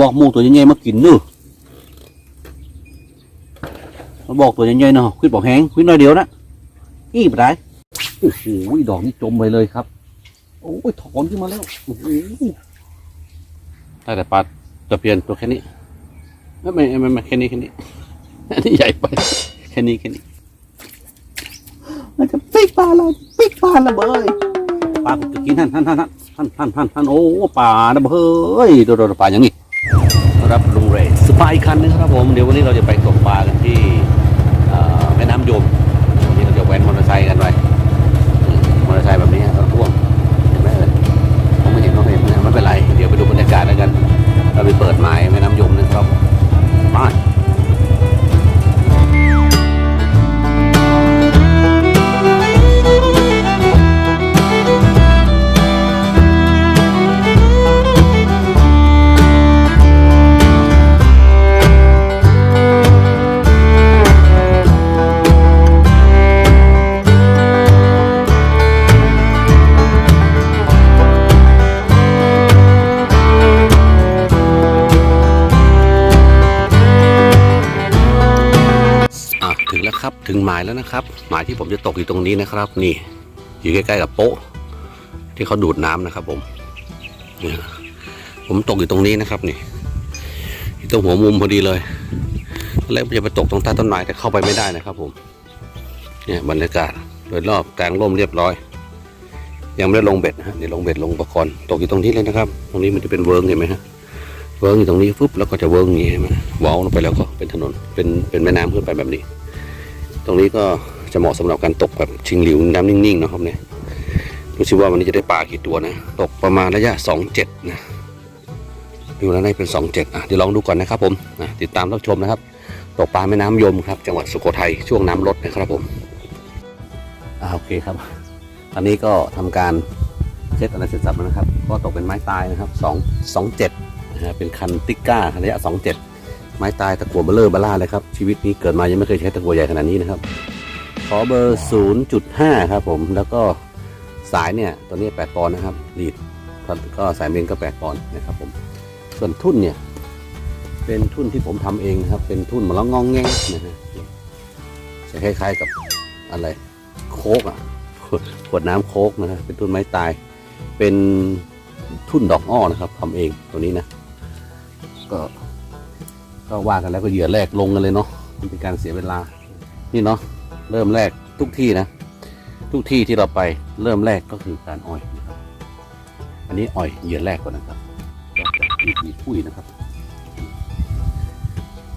บอกหมูตัวใหญ่ๆมากินเนื้อะมาบอกตัวใหญ่ๆเนาะคุยบอกแห้งคุยน้อยเดียวนะอี้ไปได้โอ้โหดอกนี่จมไปเลยครับ โอ้ยถอนขึ้นมาแล้วโอ้โหได้แต่ปลาตะเพียนตัวแค่นี้ไม่ไม่ไม่ไม่แค่นี้แค่นี้อันนี้ใหญ่ไปแค่นี้แค่นี้มันจะปิ๊กปลาเราปิ๊กปลาระเบยปลาจะกินท่านท่านท่านท่านท่านท่านท่านโอ้ปลาระเบยโดดๆปลาอย่างนี้ค รับลุงเรย์สปายคันนึงครับผม เดี๋ยววันนี้เราจะไปตกปลากันที่ ถึงแล้วครับ ถึงหมายแล้วนะครับ หมายที่ผมจะตกอยู่ตรงนี้นะครับ นี่ อยู่ใกล้ๆกับโป๊ะ ที่เขาดูดน้ำนะครับ ผมเนี่ยผมตกอยู่ตรงนี้นะครับนี่ตรงหัวมุมพอดีเลยแล้วจะไปตกตรงใต้ต้นไม้แต่เข้าไปไม่ได้นะครับ ผม เนี่ยบรรยากาศโดยรอบกลางร่มเรียบร้อย ยังไม่ได้ลงเบ็ดนะฮะเดี๋ยวลงเบ็ดลงประคอนตกอยู่ตรงนี้เลยนะครับ ตรงนี้มันจะเป็นเวิร์กเห็นไหมฮะเวิร์กอยู่ตรงนี้ปุ๊บแล้วก็จะเวิร์กอย่างนี้เห็นไหมว้าลงไปแล้วก็เป็นถนนเป็นเป็นแม่น้ำขึ้นไปแบบนี้ ตรงนี้ก็จะเหมาะสำหรับการตกแบบชิงหลิวน้ำนิ่งๆนะครับเนี่ยดูสิว่าวันนี้จะได้ปลากี่ตัวนะ ตกประมาณระยะสอเจ็นะ ดูแล้วได้เป็นสอเจ็ดอะเดี๋ยวลองดูก่อนนะครับผมอะติดตามรับชมนะครับ ตกปลาแม่น้ำยมครับ จังหวัดสุโขทัยช่วงน้ำลดนะครับผมอ่าโอเคครับ ตอนนี้ก็ทำการเซตอะไรเสร็จสับแล้วนะครับ ก็ตกเป็นไม้ตายนะครับสองสองเจ็ดนะฮะเป็นคันติก้าระยะสอเจ็ ไม้ตายตะกั่วเบลเลอร์เบล่าเลยครับ ชีวิตนี้เกิดมายังไม่เคยใช้ตะกั่วใหญ่ขนาดนี้นะครับ ขอเบอร์ 0.5 ครับผมแล้วก็สายเนี่ยตัวนี้8ปอนด์นะครับรีดก็สายเมนก็8ปอนด์นะครับผมส่วนทุ่นเนี่ย เป็นทุ่นที่ผมทำเองครับ เป็นทุ่นมาแล้วงองแงงนะฮะจะคล้ายๆกับอะไรโคกอะขวดขวดน้ำโคกนะฮะเป็นทุ่นไม้ตาย เป็นทุ่นดอกอ้อนะครับทำเองตัวนี้นะก็ ก็ว่ากันแล้วก็เหยื่อแรกลงกันเลยเนาะมันเป็นการเสียเวลา นี่เนาะเริ่มแรกทุกที่นะ ทุกที่ที่เราไปเริ่มแรกก็คือการอ่อยนะครับ อันนี้อ่อยเหยื่อแรกก่อนนะครับก็จะมีมีพุ้ยนะครับ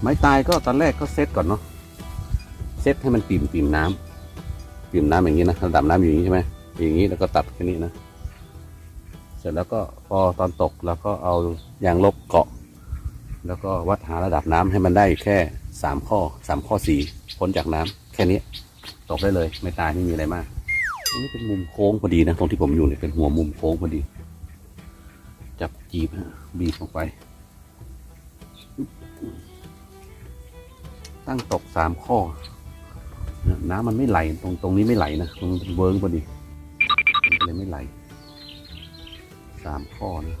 ไม้ตายก็ตอนแรกก็เซตก่อนเนาะเซตให้มันปิ่มปิ่มน้ำปิ่มน้ำอย่างนี้นะระดับน้ำอยู่อย่างนี้ใช่ไหมอย่างนี้แล้วก็ตัดแค่นี้นะ เสร็จแล้วก็พอตอนตกเราก็เอายางลบเกาะ แล้วก็วัดหาระดับน้ำให้มันได้แค่สามข้อสามข้อสี่พ้นจากน้ำแค่นี้ตกได้เลย ไม่ตายไม่มีอะไรมากตรงนี้เป็นมุมโค้งพอดีนะตรงที่ผมอยู่เนี่ยเป็นหัวมุมโค้งพอดี จับจีบบีบลงไป ตั้งตกสามข้อ น้ำมันไม่ไหลตรงตรงนี้ไม่ไหลนะตรงเวิร์กพอดีมันเลยไม่ไหลสามข้อนะ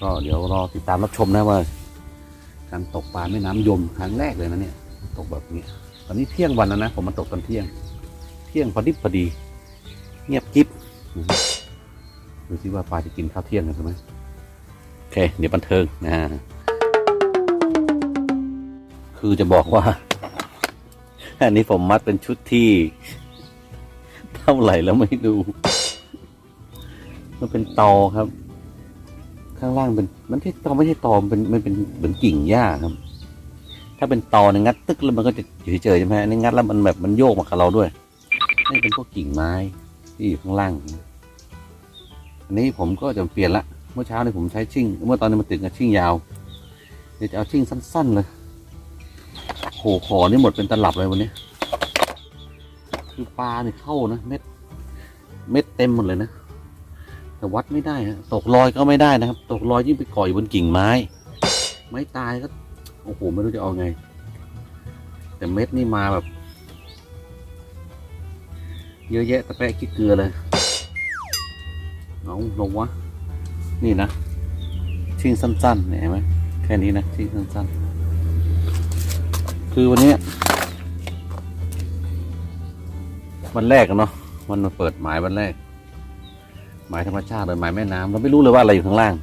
ก็เดี๋ยวรอติดตามรับชมนะว่า การตกปลาแม่น้ำยมครั้งแรกเลยนะเนี่ย ตกแบบนี้ ตอนนี้เที่ยงวันแล้วนะ ผมมาตกตอนเที่ยง เที่ยงพอดิบพอดี เงียบกิ๊บดูสิว่าปลาจะกินข้าวเที่ยงกันใช่ไหมโอเค เดี๋ยวบันเทิงนะคือจะบอกว่า อันนี้ผมมัดเป็นชุดที่เท่าไหร่แล้วไม่รู้มันเป็นตอครับ ข้างล่างเป็นมันที่ตอไม่ใช่ตอมันเป็นมันเป็นเหมือนกิ่งหญ้าครับ ถ้าเป็นตอเนี่ยงัดตึกแล้วมันก็จะเฉยๆใช่ไหมอันนี้งัดแล้วมันแบบมันโยกมากับเราด้วยนี่เป็นพวกกิ่งไม้ที่อยู่ข้างล่าง อันนี้ผมก็จะเปลี่ยนละเมื่อเช้าเนี่ยผมใช้ชิ่ง เมื่อตอนนี้มันติดกับชิ่งยาวเดี๋ยวจะเอาชิ่งสั้น ๆ เลยโหขอนี่หมดเป็นตลับเลยวันนี้ คือปลาเนี่ยเข้านะเม็ด เม็ดเต็มหมดเลยนะ แต่วัดไม่ได้ฮะตกลอยก็ไม่ได้นะครับ ตกลอยยิ่งไปก่อยบนกิ่งไม้ ไม้ตายก็โอ้โหไม่รู้จะเอาไง แต่เม็ดนี่มาแบบ เยอะแยะตะแปะขี้เกลือเลยน้องลงวะนี่นะชิ่งสั้นๆเห็นไหมแค่นี้นะชิ่งสั้นๆ คือวันนี้วันแรกเนาะมันมาเปิดหมายวันแรก หมายธรรมชาติเลยหมายแม่น้ำเราไม่รู้เลยว่าอะไรอยู่ข้างล่าง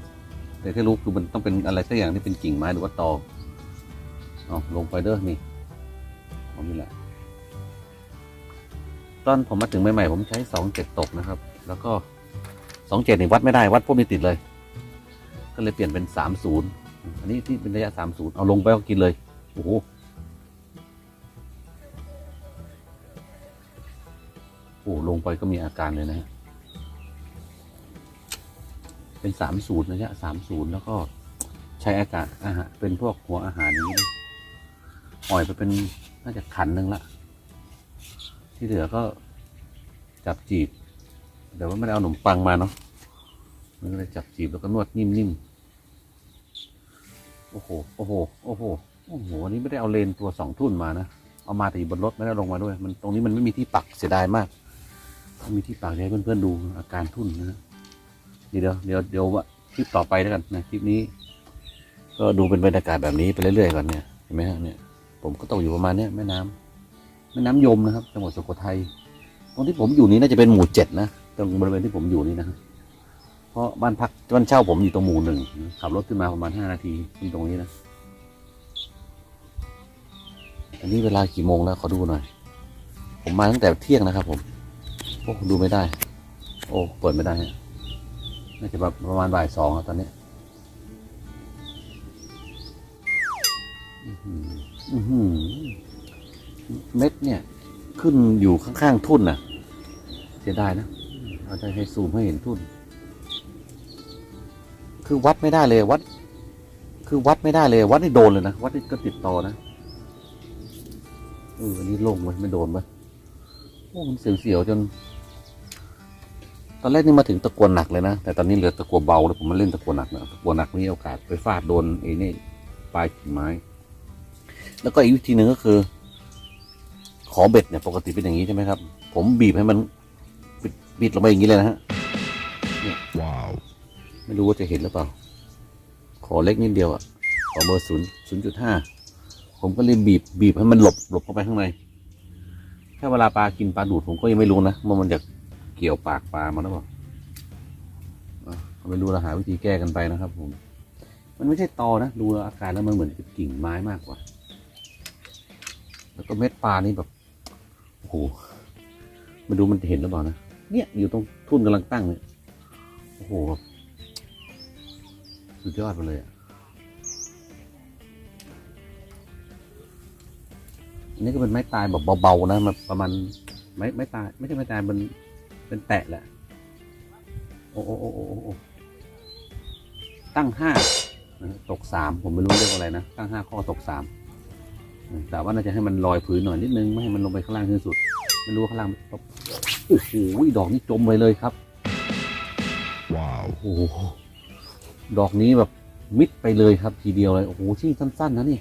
แต่แค่รู้คือมันต้องเป็นอะไรสักอย่างที่เป็นกิ่งไม้หรือว่าตอเอาลงไปเด้อนี่เอานี่แหละตอนผมมาถึงใหม่ๆผมใช้สองเจ็ดตกนะครับ แล้วก็สองเจ็ดนี่วัดไม่ได้วัดพวกนี้ติดเลย ก็เลยเปลี่ยนเป็นสามศูนย์อันนี้ที่เป็นระยะสามศูนย์เอาลงไปก็กินเลยโอ้โหโอ้ลงไปก็มีอาการเลยนะฮะ เป็นสามศูนย์ระยะสามศูนย์แล้วก็ใช้อากาศอาหารเป็นพวกหัวอาหารนี้นะปล่อยไปเป็นน่าจะขันหนึ่งละ ที่เหลือก็จับจีบ แต่ว่าไม่ได้เอาขนมปังมาเนาะมันก็เลยจับจีบแล้วก็นวดนิ่มๆ โอ้โห โอ้โห โอ้โห โอ้โหอันนี้ไม่ได้เอาเลนตัวสองทุ่นมานะ เอามาแต่อยู่บนรถไม่ได้ลงมาด้วย มันตรงนี้มันไม่มีที่ปักเสียดายมากถ้ามีที่ปักให้เพื่อนๆดูอาการทุ่นนะ เดี๋ยวเดี๋ยวเดี๋ยวว่าคลิปต่อไปแล้วกันนะคลิปนี้ ก็ดูเป็นบรรยากาศแบบนี้ไปเรื่อยๆก่อนเนี่ยเห็นไหมฮะเนี่ยผมก็ตกอยู่ประมาณเนี้ยแม่น้ำแม่น้ำยมนะครับจังหวัดสุโขทัยตรงที่ผมอยู่นี้น่าจะเป็นหมู่เจ็ดนะตรงบริเวณที่ผมอยู่นี่นะเพราะบ้านพักบ้านเช่าผมอยู่ตรงหมู่หนึ่งขับรถขึ้นมาประมาณห้านาทีที่ตรงนี้นะอันนี้เวลากี่โมงแล้วขอดูหน่อย ผมมาตั้งแต่เที่ยงนะครับ ผมโอ้ดูไม่ได้ โอ้เปิดไม่ได้ฮะ น่าจะประมาณบ่ายสองแล้วตอนนี้เม็ดเนี่ย ขึ้นอยู่ข้างๆทุ่นน่ะเสียดายนะเราจะให้ซูมให้เห็นทุ่น คือวัดไม่ได้เลยวัด คือวัดไม่ได้เลย วัดนี่โดนเลยนะ วัดนี่ก็ติดต่อนะเอออันนี้ลงไหมไม่โดนไหมโอ้มันเสียวๆจน ตอนแรกนี่มาถึงตะกวนหนักเลยนะ แต่ตอนนี้เหลือตะกัวเบาแล้วผมมาเล่นตะกัวหนักนะตะกัวหนักนี่โอกาสไปฟาดโดนไอ้นี่ปลายกิ่งไม้ แล้วก็อีกวิธีหนึ่งก็คือ ขอเบ็ดเนี่ยปกติเป็นอย่างนี้ใช่ไหมครับ ผมบีบให้มันบิดบิดลงไปอย่างนี้เลยนะฮะ Wow. ไม่รู้ว่าจะเห็นหรือเปล่า ขอเล็กนิดเดียวอะขอเบอร์ศูนย์ศูนย์จุดห้าผมก็เลยบีบบีบให้มันหลบหลบเข้าไปข้างใน ถ้าเวลาปลากินปลาดูดผมก็ยังไม่รู้นะว่ามันจะเกี่ยวปากปลามันหรือเปล่าอะไม่รู้เราหาวิธีแก้กันไปนะครับ ผม มันไม่ใช่ตอนะดูอาการแล้วมันเหมือนเป็นกิ่งไม้มากกว่า แล้วก็เม็ดปลานี่แบบโอ้โหม่รู้มันเห็นหรือเปล่านะเนี่ยอยู่ตรงทุ่นกำลังตั้งเนี่ยโอ้โหแบบสุดยอดไปเลยอะอันนี้ก็เป็นไม้ตายแบบเบาๆนะมันประมาณไม้ไม้ตาย ไม่ใช่ไม้ตายมัน เป็นแตะแหละโอ้โอ้โอ้โอ้โอ้ตั้งห้าตกสามผมไม่รู้เรียกว่าอะไรนะ ตั้งห้าข้อตกสามแต่ว่าน่าจะให้มันลอยพื้นหน่อยนิดนึง ไม่ให้มันลงไปข้างล่างที่สุด ไม่รู้ว่าข้างล่างมันตกโอ้โหดอกนี้จมไปเลยครับ Wow. โอ้โหดอกนี้แบบมิดไปเลยครับ ทีเดียวเลยโอ้โหชิ้นสั้น ๆ นะนี่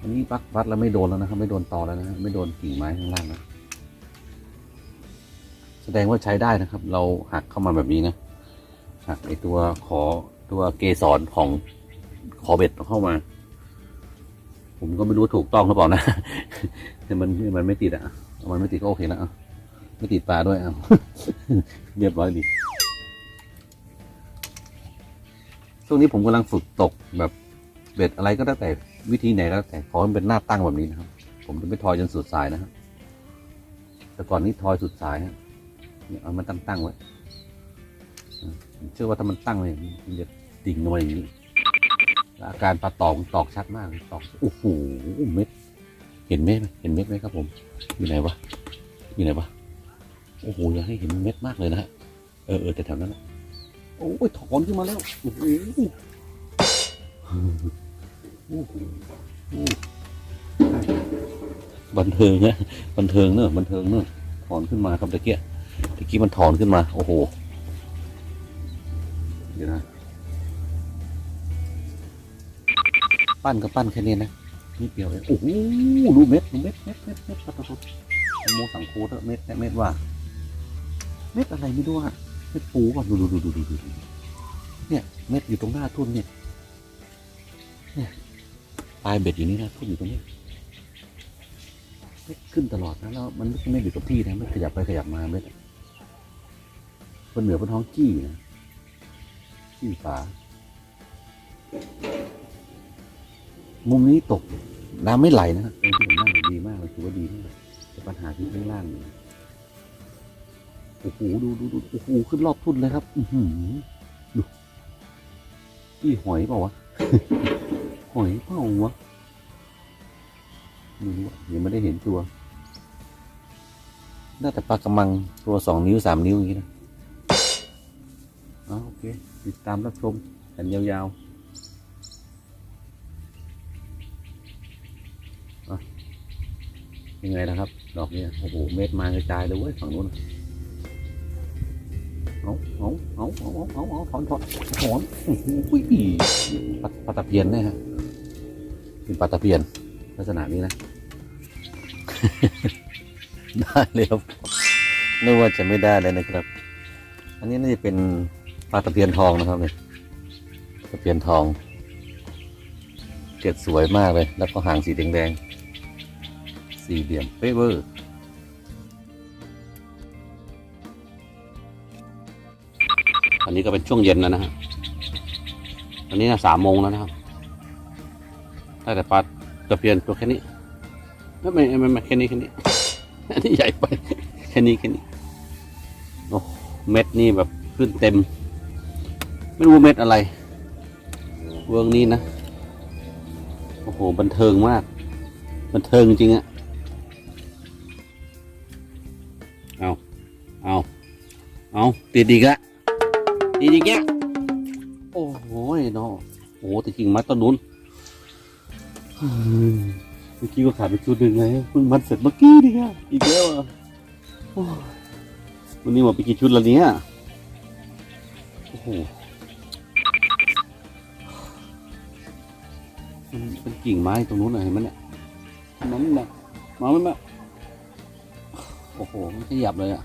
อันนี้ปักวัดแล้วไม่โดนแล้วนะครับ ไม่โดนตอแล้วนะฮะไม่โดนกิ่งไม้ข้างล่างนะ แสดงว่าใช้ได้นะครับ เราหักเข้ามาแบบนี้นะหักไอตัวขอตัวเกสรของขอเบ็ดเข้ามา ผมก็ไม่รู้ถูกต้องหรือเปล่านะแต่มันมันไม่ติดอะมันไม่ติดก็โอเคแล้วอะไม่ติดปลาด้วยอะเรียบร้อยดีช่วงนี้ผมกำลังฝึกตกแบบเบ็ดอะไรก็แล้วแต่วิธีไหนก็แล้วแต่ขอให้มันเป็นหน้าตั้งแบบนี้นะครับ ผมจะไม่ทอยจนสุดสายนะครับแต่ก่อนนี้ทอยสุดสายฮะ เนี่ยเอามันตั้งตั้งๆไว้เชื่อว่าถ้ามันตั้งเลยมันจะดิ่งลงมาอย่างนี้อาการปลาตอกตอกชัดมากตอกโอ้โหเม็ดเห็นเม็ดไหมเห็นเม็ดไหมครับผม อยู่ไหนวะอยู่ไหนวะโอ้โหอยากให้เห็นเม็ดมากเลยนะฮะเออเออแต่แถวนั้นนะโอ้ยถอนขึ้นมาแล้วโอ้โหบันเทิงนะบันเทิงเนอะบันเทิงเนอะถอนขึ้นมาครับตะเกีย ตะกี้มันถอนขึ้นมา โอ้โห เดี๋ยวนะ ปั้นก็ปั้นแค่นี้นะนิดเดียวเองโอ้โหดูเม็ดดูเม็ดเม็ดเม็ดเม็ดปัตตะโมสังโคตเม็ดเม็ดว่า เม็ดอะไรไม่รู้อะเม็ดปูป่ะดูดูดูดูดูดูดูเนี่ย เม็ดอยู่ตรงหน้าทุ่นเนี่ย เนี่ยปลายเบ็ดอยู่นี่นะทุ่นอยู่ตรงนี้ขึ้นตลอดนะแล้วมันไม่ไม่อยู่กับที่นะไม่ขยับไปขยับมาเม็ด บนเหนือบนท้องจี้นะจี้ฝามุมนี้ตกน้ำไม่ไหลนะครับตรงที่ผมนั่งดีมากเลยถือว่าดีมากแต่ปัญหาที่ข้างล่างนี่โอ้โหดูดูดูโอ้โหขึ้นรอบทุ่นเลยครับอืดูนี่หอยเปล่าวะหอยเปล่าวะไม่รู้ยังไม่ได้เห็นตัวน่าจะปลากระมังตัวสองนิ้วสามนิ้วอย่างนี้นะ ติดตามรับชมกันยาวๆยังไงนะครับ ดอกเนี้โอ้โหเม็ดมากระจายเลยเว้ยฝั่งนู้นเอาเอาเอาเอาเอาเอาเอาถอนถอนถอนโอ้โหปลาปลาตะเพียนเนี่ยฮะเป็นปลาตะเพียนลักษณะนี้นะ ได้เลยครับนึกว่าจะไม่ได้เลยนะครับ อันนี้น่าจะเป็น ลาตะเพียนทองนะครับเนี่ยตะเพียนทอง เกล็ดสวยมากเลย แล้วก็หางสีแดงๆสี่เหลี่ยมเป๊ะเวอร์อันนี้ก็เป็นช่วงเย็นแล้วนะฮะอันนี้นะสามโมงแล้วนะครับได้แต่ปลาตะเพียนตัวแค่นี้ ไม่ไม่ไม่ไม่แค่นี้แค่นี้ อันนี้ใหญ่ไป แค่นี้แค่นี้ โอ้ เม็ดนี่แบบขึ้นเต็ม ไม่รู้เม็ดอะไร เวิร์งนี้นะ โอ้โห บันเทิงมาก บันเทิงจริงอะเอา เอา เอาติดอีกละติดอีกแล้วโอ้โหเนาะโอ้โหแต่จริงมัดต้นนู้นเมื่อกี้ก็ขาดไปชุดหนึ่งไงเพิ่งมัดเสร็จเมื่อกี้นี่ค่ะอีกแล้วอะวันนี้หมดไปกี่ชุดแล้วเนี่ยโอ้โห เป็นกิ่งไม้ตรงนู้นเห็นไหมเนี่ยมันนะมาไม่มาโอ้โหมันขยับเลยอะ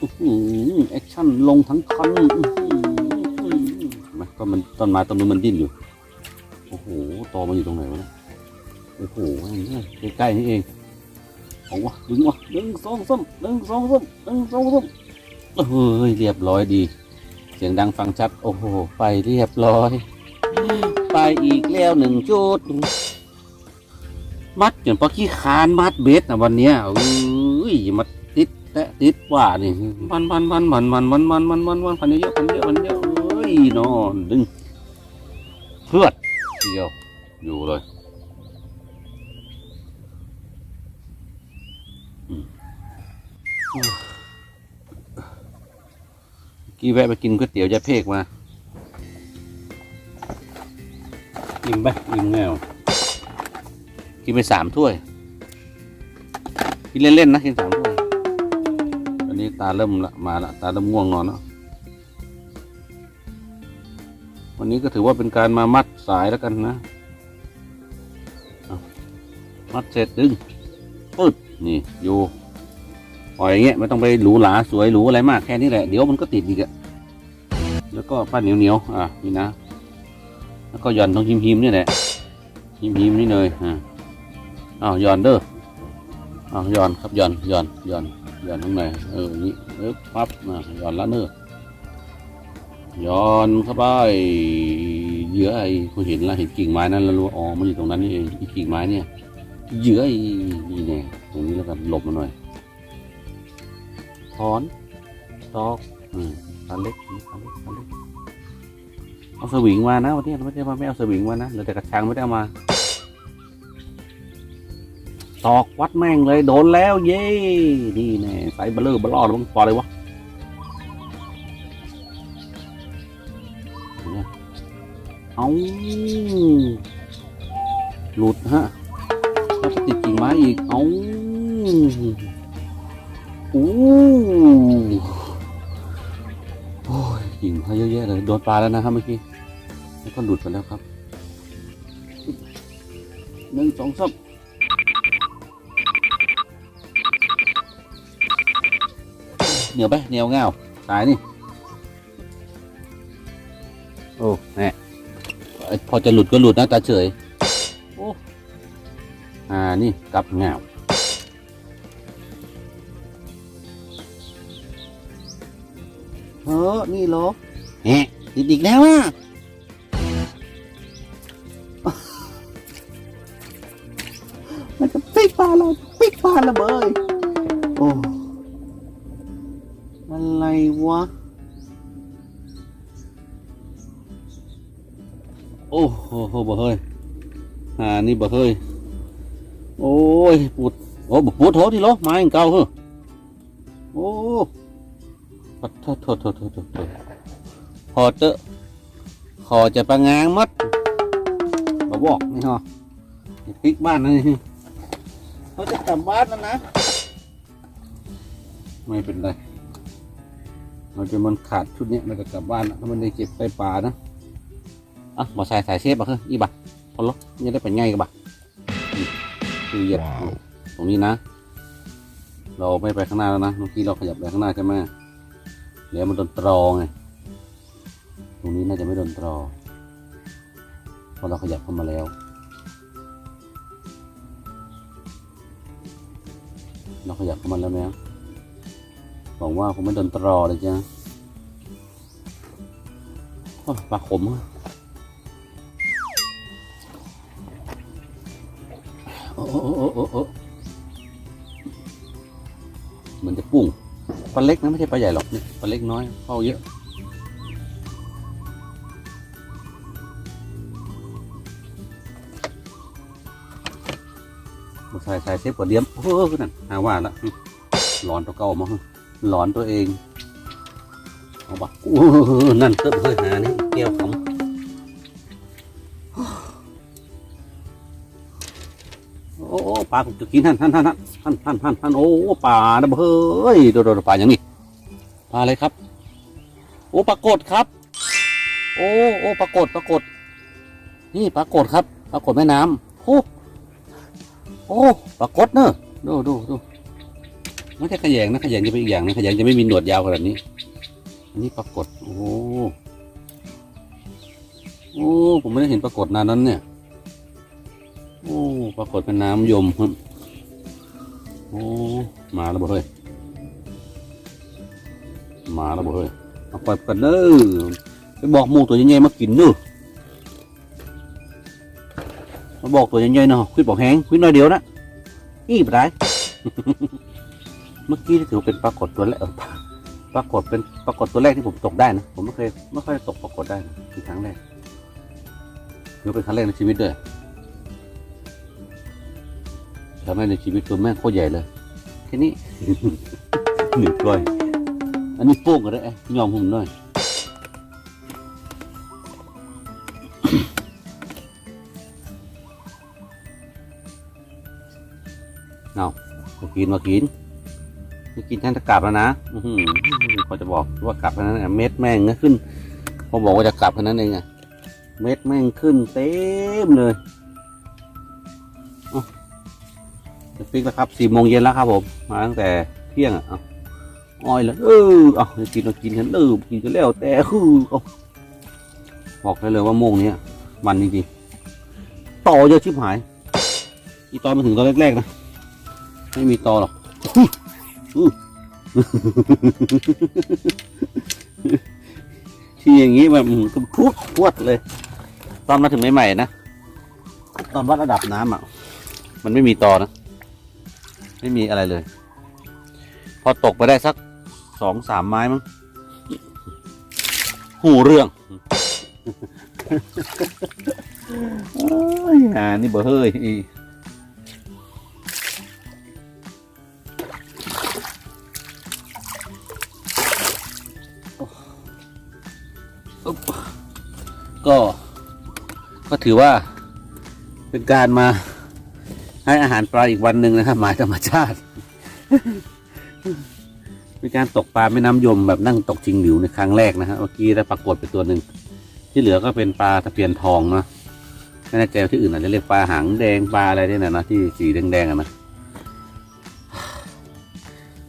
อื้อหือแอคชั่นลงทั้งคันนไหมก็มันต้นไม้ต้นนู้นมันดิ้นอยู่ โอ้โหตอมันอยู่ตรงไหนวะเนี่ยโอ้โหใกล้ๆนี่เองเอาวะดึงวะดึงสองส้มดึงสองส้มดึงสองส้มเฮ้ยเรียบร้อยดี เสียงดังฟังชัด โอ้โห ไปเรียบร้อย อีกแล้วหนึ่งจุด มัดจนพอขี้คานมัดเบ็ดนะวันเนี้ยเอ้ยมัดติดแตะติดว่านี่มันมันมันมันมันมันมันมันมันมันพันเยอะพันเยอะพันเยอะเอ้ยนอนดึงเพื่อดเดียวอยู่เลยกี้แวะไปกินก๋วยเตี๋ยวยาเพกมา อิ่มไหมอิ่มแง่วกินไปสามถ้วย กินเล่นๆนะกินสามถ้วยตอนนี้ตาเริ่มละมาละตาเริ่มง่วงนอนแล้ววันนี้ก็ถือว่าเป็นการมามัดสายแล้วกันนะ มัดเสร็จดึงปึ๊ดนี่อยู่ปล่อยอย่างเงี้ยไม่ต้องไปหรูหราสวยหรูอะไรมากแค่นี้แหละ เดี๋ยวมันก็ติดอีกอะแล้วก็ปั้นเหนียวๆอะนี่นะ แล้วก็หย่อนตรงหิมหิมนี่แหละหิมหิมนี่เลยอ่าอ้าวหย่อนเด้ออ้าวหย่อนครับหย่อนหย่อนหย่อนหย่อนตรงไหนเออนี่เออปั๊บมาหย่อนละเนอหย่อนเข้าไปเยื่อไอ้คุณเห็นละเห็นกิ่งไม้นั้นแล้วรู้ว่าอ๋อมันอยู่ตรงนั้นนี่เองอ้กิ่งไม้เนี่ยเยื่อไอ้นี่แน่ตรงนี้แล้วกันหลบมาหน่อยถอนตอกอืมอันเล็กอันเล็กอันเล็ก เอาสวิงมานะวันนี้ไม่ได้ว่าไม่เอาสวิงมานะเหลือแต่กระชังไม่ได้อามา ตอกวัดแม่งเลยโดนแล้ว เย้นี่แน่ใส่เบลเลอร์เบลอดมันปอเลยวะเอาหลุดฮะแล้วติดกิ่งไม้อีกเอาอู้โอ้ยกิ่งเขาเยอะแยะเลยโดนปลาแล้วนะครับเมื่อกี้ แล้วก็หลุดไปแล้วครับหนึ่งสองสามเหนียวไปเหนียวเงาสายนี่ โอ้แน่พอจะหลุดก็หลุดนะตาเฉย โอ้ อ่า นี่กลับเงาเออนี่เหรอแหะติดอีกแล้วอะ มันจะปิกปลาเราปิกปลาระเบยโอ้อะไรวะโอ้โหบ่เฮ้ยอ่านี่บ่เฮ้ยโอ้ยปวด ก่าเหรอโอ้ปัดโทษโทษโทษโทษโทษโทษพอเตอะขอจะประงางมัดบ่บอกนี่ฮะพลิกบ้านนะนี่เขาจะกลับบ้านแล้วนะ ไม่เป็นไรเราจะมันขาดชุดเนี้ยเราจะกลับบ้านแล้วถ้ามันได้เก็บไปป่านะอะบอสายสายเซฟบ่คืออีบ่ะพอลยังได้เป็นไงกันบ่ะอืมคือเหยียบว้าวตรงนี้นะ เราไม่ไปข้างหน้าแล้วนะเมื่อกี้เราขยับไปข้างหน้าใช่ไหมเดี๋ยวมันโดนตรอไงตรงนี้น่าจะไม่โดนตรอเพราะเราขยับเข้ามาแล้ว เราขยับเข้ามาแล้วนะหวังว่าคงไม่โดนตรอเลยจ้ะปลาขมอะโอ้โอ้โอ้โอ้มันจะปุ้งปลาเล็กนะไม่ใช่ปลาใหญ่หรอกนี่ปลาเล็กน้อยเข้าเยอะ มาใส่ใส่เซฟกว่าเดียมโอ้โหนั่นหาว่าละหลอนตัวเก่ามาหลอนตัวเองเอาบะโอ้โหนั่นเติบเฮ้ยหานี่แก้วขำโอ้โอ้ปลาผมจะกินท่านท่านท่านท่านท่านท่านท่านโอ้ปลาดับเฮ้ยโดดโดดปลาอย่างนี้ปลาอะไรครับ โอ้ปลากดครับ โอ้โอ้ปลากดปลากดนี่ปลากดครับปลากดแม่น้ำโอ้ โอ้ปลากดเนอะดูดูดูไม่ใช่ขยงนะขยงจะเป็นอีกอย่างนะขยงจะไม่มีหนวดยาวขนาดนี้ อันนี้ปลากดโอ้โอ้ผมไม่ได้เห็นปลากดนานนั้นเนี่ยโอ้ปรากฏเป็นน้ำยมครับโอ้มาแล้วบ่เฮ้ยมาแล้วบ่เฮ้ยเอาไปกันเด้อไปบอกหมูตัวใหญ่ๆมากินเด้อ มาบอกตัวใหญ่ๆเนาะคุยบอกแห้งคุยน้อยเดียวนะอีบไรเมื่อกี้ถือเป็นปรากฏตัวแรกปรากฏเป็นปรากฏตัวแรกที่ผมตกได้นะผมไม่เคยไม่ค่อยตกปรากฏได้นะคือครั้งแรกถือว่เป็นครั้งแรกในชีวิตด้วยทำให้ในชีวิตตัวแม่โคตรใหญ่เลยแค่นี้หนึ่งกล้อยอันนี้โป้งก็ได้ยอมหุ่มหน่อย กินมากินมากินท่านจะกลับแล้วนะอือพอจะบอกว่ากลับแล้วนะเม็ดแม่งขึ้นพอบอกว่าจะกลับแค่นั้นเองอะเม็ดแม่งขึ้นเต็มเลยจะฟิกแล้วครับสี่โมงเย็นแล้วครับผมมาตั้งแต่เที่ยงอะอาอ้อยแล้วเออเอากินเรากินกันเออกินกันแล้วแต่คือเอาบอกได้เลยว่าโมงเนี้ยมันจริงๆต่อเยอะชิบหายอีตอนมาถึงตอนแรกๆนะ ไม่มีต่อหรอกอื้อที่อย่างงี้แบบอื้อก็พุดพวดเลย ตอนมาถึงใหม่ๆนะ ตอนวัดระดับน้ำอะ มันไม่มีต่อนะ ไม่มีอะไรเลย พอตกไปได้สักสองสามไม้มั้งหูเรื่องเอ้ยอ่านี่เบอร์เฮ้ย ก็ ก็ถือว่า เป็นการมาให้อาหารปลาอีกวันหนึ่งนะครับหมายธรรมชาติ เป็นการตกปลาแม่น้ำยมแบบนั่งตกจริงหลิวในครั้งแรกนะฮะเมื่อกี้ได้ปรากฏไปตัวหนึ่งที่เหลือก็เป็นปลาตะเพียนทองนะไม่แน่ใจว่าที่อื่นอาจจะเรียกปลาหางแดงปลาอะไรเนี่ยนะนะที่สีแดงๆอะนะ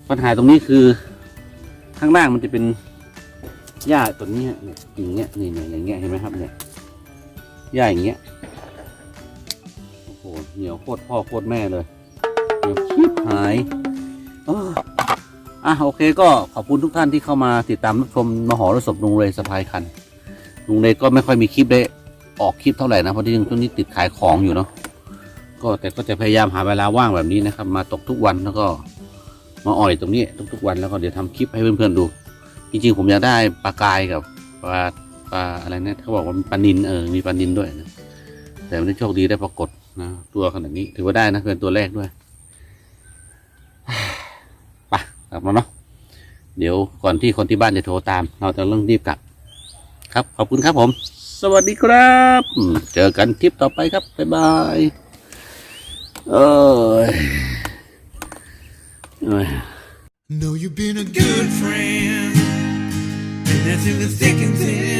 ปัญหาตรงนี้คือข้างล่างมันจะเป็น หญ้าตัวนี้เนี่ยอย่างเงี้ยนี่เนี่ยอย่างเงี้ยเห็นไหมครับเนี่ยหญ้าอย่างเงี้ยโอ้โหเหนียวโคตรพ่อโคตรแม่เลยเหนียวชิบหายอะโอเคก็ขอบคุณทุกท่านที่เข้ามาติดตามรับชมมหรสพลุงเรสะพายคันลุงเรก็ไม่ค่อยมีคลิปได้ออกคลิปเท่าไหร่นะเพราะที่ช่วงนี้ติดขายของอยู่เนาะก็แต่ก็จะพยายามหาเวลาว่างแบบนี้นะครับ มาตกทุกวันแล้วก็มาอ่อยตรงนี้ทุกๆวันแล้วก็เดี๋ยวทำคลิปให้เพื่อนๆดู จริงๆผมอยากได้ปลากายกับปลาปลาอะไรเนี่ยเขาบอกว่ามีปลานินเออมีปลานินด้วยนะแต่ไม่ได้โชคดีได้ปรากฏนะตัวขนาดนี้ ถือว่าได้นะเป็นตัวแรกด้วยไปกลับมาเนาะเดี๋ยวก่อนที่คนที่บ้านจะโทรตาม เราจะเร่งรีบกลับ ครับขอบคุณครับผม สวัสดีครับ เจอกันคลิปต่อไปครับบ๊ายบายเอยเอ้ย Know you've been a good friend, and that's in the thick and thin.